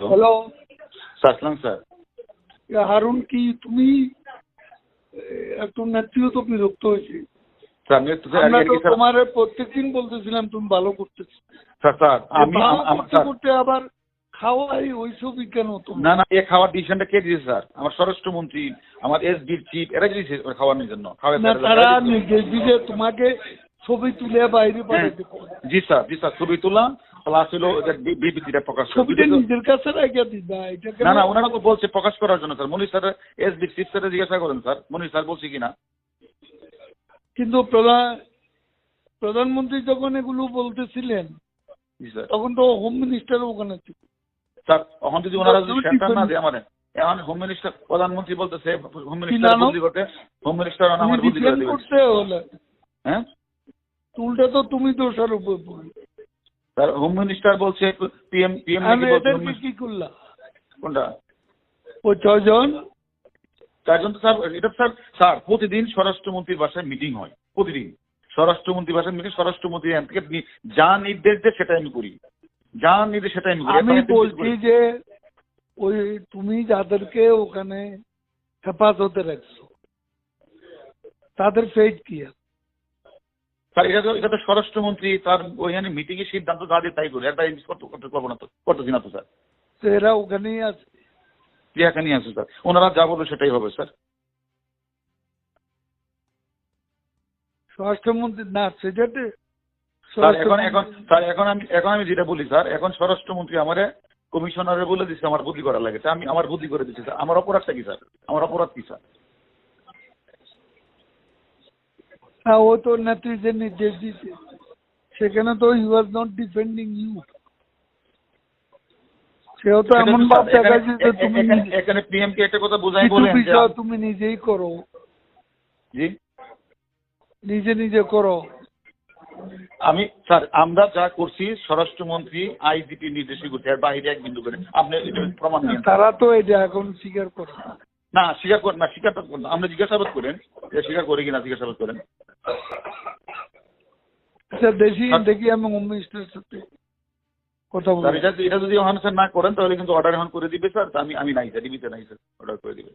আলাইকুম। Hello sir. Sir Harun কি তুমি? একটু তো বিরক্ত হয়েছে। স্যার আমি একটু স্যার আমরা তো তোমার প্রত্যেকদিন বলতেছিলাম তুমি ভালো করতেছো স্যার স্যার আমি আমার করতে স্যার করতে আবার খাওয়াই ওইসবই কেন তুমি না না এ খাওয়ার ডিসিশনটা কে দিয়েছে স্যার? আমার স্বরাষ্ট্রমন্ত্রী আমার চিফ এরা দিয়েছে খাওয়ানোর জন্য। না তারা নির্দেশ দিলে তোমাকে ছবি তুলে বাইরে পাঠাতে জি স্যার জি স্যার ছবি তোলা প্লাস হলো ওদের বিবৃতিটা প্রকাশ ছবিটা নিজের কাছে রেখে দিবা এটা না না ওনারা তো বলছে প্রকাশ করার জন্য sir. Monir sir S D chief sir জিজ্ঞাসা করেন স্যার। মনির স্যার বলছে কিনা? কিন্তু প্রধান প্রধানমন্ত্রী যখন এগুলো বলতেছিলেন স্যার। তখন তো হোম মিনিস্টার ওখানে ছিল। স্যার এখন যদি ওনারা যদি সেন্টার না দেয় আমার এখন হোম মিনিস্টার প্রধানমন্ত্রী বলতেছে হোম মিনিস্টার নাম? বদলি করতে হোম মিনিস্টার আমার বদলি করে দিবেন হ্যাঁ? উল্টা তো তুমি দোষারোপ পড়বে স্যার হোম মিনিস্টার বলছে পিএম পিএম আমি কি minister- কি করলা কোনটা ও চারজন তো স্যার এটা স্যার স্যার প্রতিদিন স্বরাষ্ট্রমন্ত্রীর বাসায় মিটিং হয় প্রতিদিন। স্বরাষ্ট্রমন্ত্রীর বাসায় মিটিং স্বরাষ্ট্রমন্ত্রী থেকে যা নির্দেশ দেয় সেটাই আমি করি। যা নির্দেশ সেটাই আমি করি আমি বলছি যে ওই তুমি যাদেরকে ওখানে হেফাজতে রাখছো তাদের ফেট কি আছে? স্যার এটা তো এটা তো স্বরাষ্ট্রমন্ত্রী তার ওইখানে মিটিং এর সিদ্ধান্ত যা দিয়ে তাই করি একটা জিনিস করতে করতে পারব না তো করতেছি না তো স্যার? এরা ওখানেই আছে। যে এখানে আছে স্যার। ওনারা যা বলবে সেটাই হবে স্যার। স্বরাষ্ট্রমন্ত্রী না সেটাতে স্যার এখন এখন স্যার এখন আমি এখন আমি যেটা বলি স্যার এখন স্বরাষ্ট্রমন্ত্রী আমারে কমিশনারে বলে দিচ্ছে আমার বুদ্ধি করা লাগে। আমি আমার বুদ্ধি করে দিচ্ছি স্যার। আমার অপরাধটা কি স্যার? আমার অপরাধ কি স্যার? হ্যাঁ ও তো যে নির্দেশ দিতে সেখানে তো you are not defending you সেও তো এমন ভাব দেখাচ্ছে যে তুমি এখানে- পিএম কে একটা কথা বোঝাই বলেন বিষয় তুমি নিজেই করো। জি। নিজে নিজে করো। আমি স্যার আমরা যা করছি স্বরাষ্ট্রমন্ত্রী আইজিপি নির্দেশই করছে বাইরে এক বিন্দু করে। আপনি এটা প্রমাণ নিয়ে তারা তো এটা এখন স্বীকার করে। না। না স্বীকার করেন না স্বীকার করেন না। আপনি জিজ্ঞাসাবাদ করেন স্বীকার করে কিনা জিজ্ঞাসাবাদ করেন। আচ্ছা দেখি দেখি আমি মিনিস্টারের সাথে কথা স্যার এটা এটা যদি ওখানে স্যার না করেন তাহলে কিন্তু অর্ডার এখন করে দিবে স্যার। আমি আমি নাই স্যার ডিবিতে নাই স্যার। অর্ডার করে দিবে।